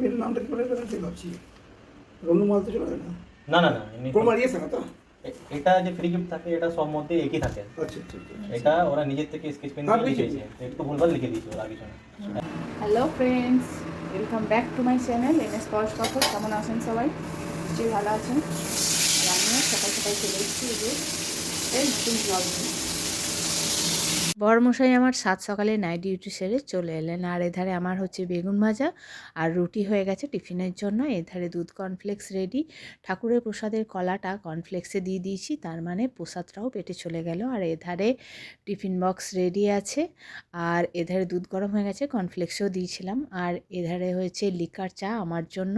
মেয়ের নামটা কি বলে ভাবছি। রবীন্দ্রমাল তো চলে না? না না না এমনি ইয়েছে না তো? এটা যে ফ্রি গিফট থাকে এটা সব মধ্যে একই থাকে। আচ্ছা আচ্ছা আচ্ছা। এটা ওরা নিজের থেকে স্কেচ পেন দিয়ে লিখেছে। একটু ভুলভাল লিখে দিয়েছে ওরা কিছু না hello friends welcome back to my channel N S Parash Pathar কেমন আছেন সবাই? নিশ্চয়ই ভালো আছেন। আর আমিও সকাল সকাল চলে এসেছি এই যে এই নতুন ব্লগ নিয়ে। বড়মশাই আমার সাত সকালে নাইট ডিউটি সেরে চলে এলেন। আর এধারে আমার হচ্ছে বেগুন ভাজা আর রুটি হয়ে গেছে টিফিনের জন্য। এধারে দুধ কর্নফ্লেক্স রেডি ঠাকুরের প্রসাদের কলাটা কর্নফ্লেক্সে দিয়ে দিয়েছি। তার মানে প্রসাদটাও পেটে চলে গেল। আর এধারে টিফিন বক্স রেডি আছে। আর এধারে দুধ গরম হয়ে গেছে কর্নফ্লেক্সও দিয়েছিলাম। আর এধারে হয়েছে লিকার চা আমার জন্য।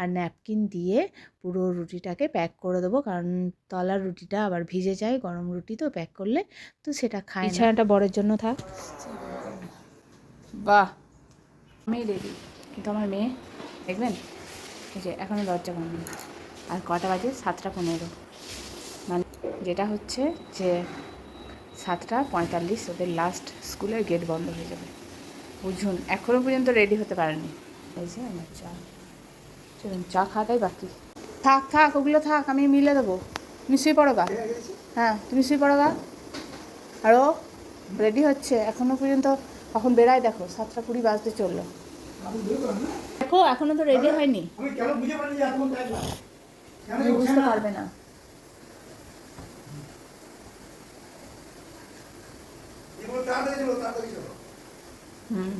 আর ন্যাপকিন দিয়ে পুরো রুটিটাকে প্যাক করে দেবো। কারণ তলার রুটিটা আবার ভিজে যায় গরম রুটি তো প্যাক করলে তো সেটা খাই বিছানাটা বরের জন্য থাক। বাহ আমি রেডি কিন্তু আমার মেয়ে দেখবেন? এই যে এখনও দরজা বন্ধ আর কটা বাজে? সাতটা পনেরো। মানে যেটা হচ্ছে যে সাতটা পঁয়তাল্লিশ ওদের লাস্ট স্কুলের গেট বন্ধ হয়ে যাবে। বুঝুন এখনও পর্যন্ত রেডি হতে পারেনি। এই যে আমার চা। চলুন চা খাওয়াটাই বাকি? থাক থাক, ওগুলো থাক, আমি মিলে দেবো। তুমি শুয়ে পড়ো গা। হ্যাঁ তুমি শুয়ে পড়ো গা। আরও রেডি হচ্ছে। এখনও পর্যন্ত এখন বেড়ায় দেখো, সাতটা কুড়ি বাজতে চলল। দেখো এখনও তো রেডি হয়নি। বুঝতে পারবে না। হুম।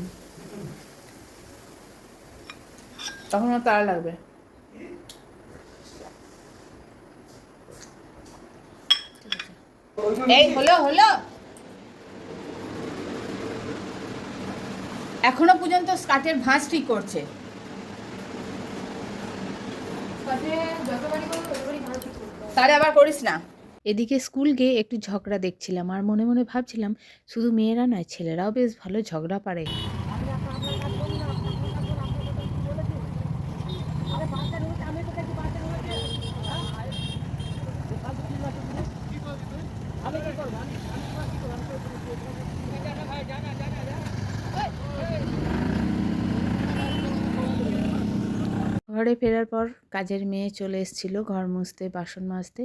তখন তাড়া লাগবে। এই হলো হলো। এখনও পর্যন্ত স্কার্টের ভাঁজ ঠিক করছে। তাহলে আবার করিস না। এদিকে স্কুল গিয়ে একটু ঝগড়া দেখছিলাম আর মনে মনে ভাবছিলাম শুধু মেয়েরা নয় ছেলেরাও বেশ ভালো ঝগড়া পারে। আমি কি করব? আমি কি করব? ঘরে ফেরার পর কাজের মেয়ে চলে এসেছিল, ঘর মুছতে, বাসন মাজতে।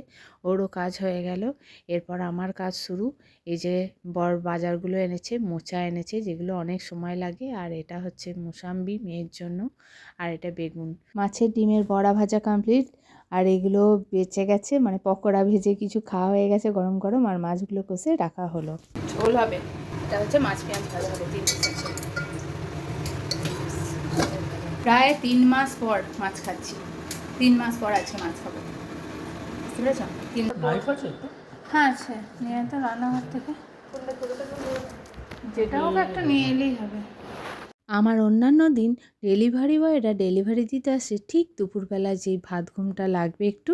ওরও কাজ হয়ে গেল। এরপর আমার কাজ শুরু। এই যে বর বাজারগুলো এনেছে, মোচা এনেছে, যেগুলো অনেক সময় লাগে। আর এটা হচ্ছে মোসাম্বি মেয়ের জন্য, আর এটা বেগুন। মাছের ডিমের বড়া ভাজা কমপ্লিট আর এগুলো বেঁচে গেছে মানে পকোড়া ভেজে কিছু খাওয়া হয়ে গেছে গরম গরম, আর মাছগুলো কষে রাখা হলো। ঝোল হবে। এটা হচ্ছে মাছ পেঁয়াজ ভাজা হবে প্রায় তিন মাস পর মাছ খাচ্ছি। তিন মাস পর আজকে মাছ খাব। বুঝতে পেরেছ? তিন হ্যাঁ আছে। নিয়ে তো রান্নাঘর থেকে। যেটা হোক একটা নিয়ে এলেই হবে। আমার অন্যান্য দিন ডেলিভারি বয়রা ডেলিভারি দিতে আসে ঠিক দুপুরবেলা যেই ভাত ঘুমটা লাগবে একটু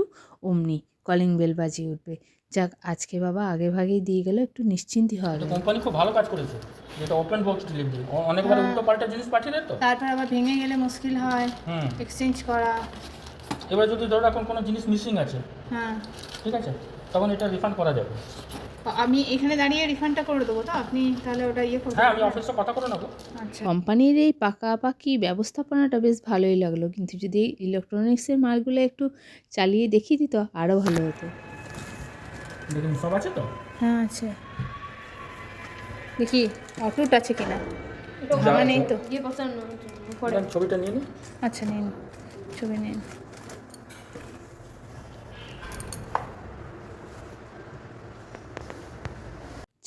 অমনি। কলিং বেল বাজিয়ে উঠবে। যাক আজকে বাবা আগে ভাগেই দিয়ে গেল একটু নিশ্চিন্তি হওয়া গেল। কোম্পানি খুব ভালো কাজ করেছে। যেটা ওপেন বক্স ডেলিভারি অনেকবার হ্যাঁ। উল্টো পাল্টা জিনিস পাঠিয়ে দেয় তো? তারপর আবার ভেঙে গেলে মুশকিল হয়। এক্সচেঞ্জ করা। এবার যদি ধরো এখন কোনো জিনিস মিসিং আছে হ্যাঁ। ঠিক আছে? তখন এটা রিফান্ড করা যাবে। আমি এখানে দাঁড়িয়ে রিফান্ডটা করে দেবো তো? আপনি তাহলে ওটা ইয়ে করবেন। হ্যাঁ আমি অফিসে কথা করে নেব। আচ্ছা। কোম্পানির এই পাকাপাকি ব্যবস্থাপনাটা বেশ ভালোই লাগল কিন্তু যদি ইলেকট্রনিক্সের মালগুলো একটু চালিয়ে দেখিয়ে দিত আরও ভালো হতো। দেখুন সব আছে তো? হ্যাঁ আছে। দেখি অটুট আছে কিনা? নেই তো। ছবিটা নিয়ে নিন আচ্ছা নিন ছবি নিন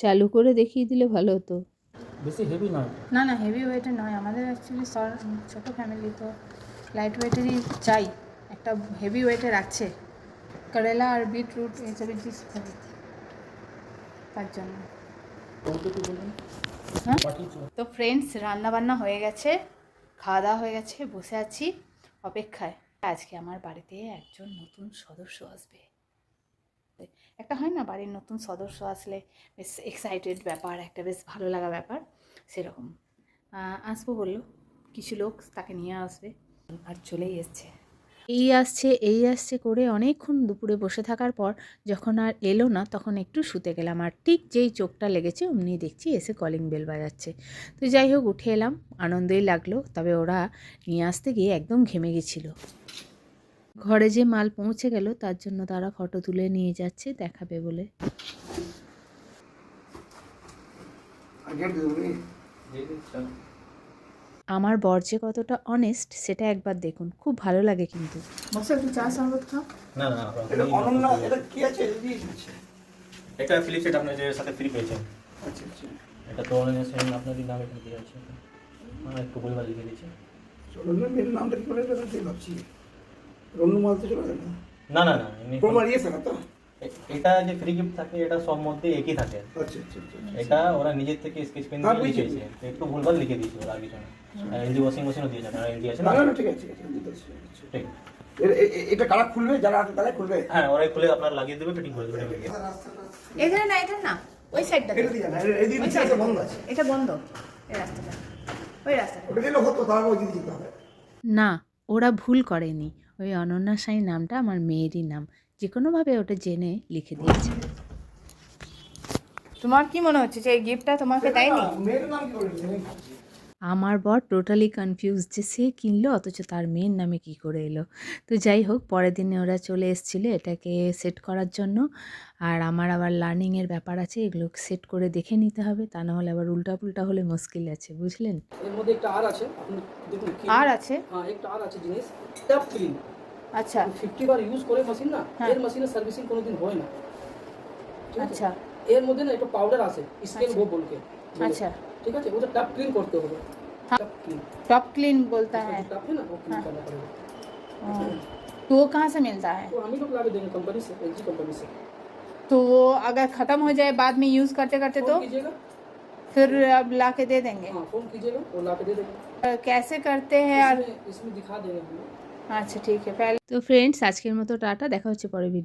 চালু করে দেখিয়ে দিলে ভালো হতো। বেশি হেভি নয়? না না হেভি ওয়েটের নয়। আমাদের অ্যাকচুয়ালি ছোটো ফ্যামিলি তো লাইট ওয়েটেরই চাই। একটা হেভি ওয়েটের আছে। করেলা আর বিটরুট এইসবের জিনিস খাবি তার জন্য। হ্যাঁ? তো ফ্রেন্ডস রান্না বান্না হয়ে গেছে। খাওয়া দাওয়া হয়ে গেছে। বসে আছি অপেক্ষায়। আজকে আমার বাড়িতে একজন নতুন সদস্য আসবে। একটা হয় না, বাড়ির নতুন সদস্য আসলে বেশ এক্সাইটেড ব্যাপার, একটা বেশ ভালো লাগা ব্যাপার, সেরকম। আসব বলল, কিছু লোক তাকে নিয়ে আসবে। আর চলেই এসছে। এই আসছে এই আসছে করে অনেকক্ষণ দুপুরে বসে থাকার পর যখন আর এলো না, তখন একটু শুতে গেলাম। আর ঠিক যেই চোখটা লেগেছে, অমনি দেখছি এসে কলিং বেল বাজাচ্ছে। তো যাই হোক, উঠে এলাম। আনন্দই লাগল, তবে ওরা নিয়ে আসতে গিয়ে একদম ঘেমে গেছিল। ঘরে যে মাল পৌঁছে গেল তার জন্য তারা ফটো তুলে নিয়ে যাচ্ছে দেখাবে বলে। আর গেট দিয়ে দেবো আমার বর যে কতটা অনেস্ট সেটা একবার দেখুন। খুব ভালো লাগে কিন্তু। বসে একটু চা শরবত খাও। না না এটা আপনি- অনন্য এটা কি আছে? এটা দিয়ে দিচ্ছে। এটা ফিলিপস সেট আপনার যে সাথে ফ্রি পেয়েছেন। আচ্ছা আচ্ছা। এটা তো অনলাইনে সেম আপনারই নাম এখানে আছে। হ্যাঁ একটু বলবার লিখে দিচ্ছি। চলো না মেয়ের নামটা কি করে দেবেন সেই ভাবছি। রনু মাল তো চলে গেল না না না প্রমাণ ইয়েছে না তো? এটা যে ফ্রি গিফট থাকে এটা সব মধ্যে একই থাকে। আচ্ছা আচ্ছা আচ্ছা এটা ওরা নিজের থেকে স্কেচ পেন হ্যাঁ, দিয়ে লিখেছে। একটু ভুলভাল লিখে দিয়েছে ওরা আর কিছু না। এলজি ওয়াশিং মেশিনও দিয়েছে আপনারা এলজি আছে না? না না না ঠিক আছে ঠিক আছে বুঝতে পারছি। ঠিক। এ- এ- এ- এটা কারা খুলবে? যারা আছে তারাই খুলবে? হ্যাঁ ওরাই খুলে আপনার লাগিয়ে দেবে ফিটিং করে দেবে এখানে না এটা না ওই সাইডটা এটা দিয়ে না এ- এদিকে আছে বন্ধ আছে। এটা বন্ধ এই রাস্তাটা। ওই রাস্তাটা। ওটা দিলে হতো তাহলে ওই দিকে যেতে হবে। না ওরা ভুল করেনি। ওই অনন্যা সাই নামটা আমার মেয়েরই নাম। যে কোনোভাবে ওটা জেনে লিখে দিয়েছে। তোমার কি মনে হচ্ছে যে এই গিফটটা তোমাকে দেয়নি? আমার বর টোটালি কনফিউজ যে সে কিনলো অথচ তার মেয়ের নামে কি করে এলো। তো যাই হোক পরের দিনে ওরা চলে এসেছিল এটাকে সেট করার জন্য। আর আমার আবার লার্নিংয়ের ব্যাপার আছে এগুলো সেট করে দেখে নিতে হবে। তা না হলে আবার উল্টা পুল্টা হলে মুশকিল আছে বুঝলেন? এর মধ্যে একটা আর আছে আপনি দেখুন আর আছে? হ্যাঁ একটা আর আছে জিনিস ট্যাপ ক্লিন আচ্ছা। ফিফটি বার ইউজ করে মেশিন না হ্যাঁ। এর মেশিনের সার্ভিসিং কোনোদিন হয় না। আচ্ছা। এর মধ্যে না একটা পাউডার আছে স্কেল গো বলকে বলে। আচ্ছা ঠিক আছে ওটা ট্যাপ ক্লিন করতে হবে हाँ। ট্যাপ ক্লিন टॉप क्लीन बोलता है टैप है ना वो क्लीन हाँ। करना पड़ेगा हाँ। तो वो कहाँ से मिलता है तो हम ही लोग ला के देंगे कंपनी से एलजी कंपनी से तो वो अगर ख़त्म हो जाए बाद में यूज़ करते करते तो फोन कीजिएगा फिर अब ला के दे देंगे हाँ फोन कीजिएगा वो ला के दे देंगे कैसे करते हैं और इसमें इसमें दिखा देंगे हम लोग अच्छा ठीक है पहले তো ফ্রেন্ডস আজকের মতো টাটা দেখা হচ্ছে পরে ভিডিও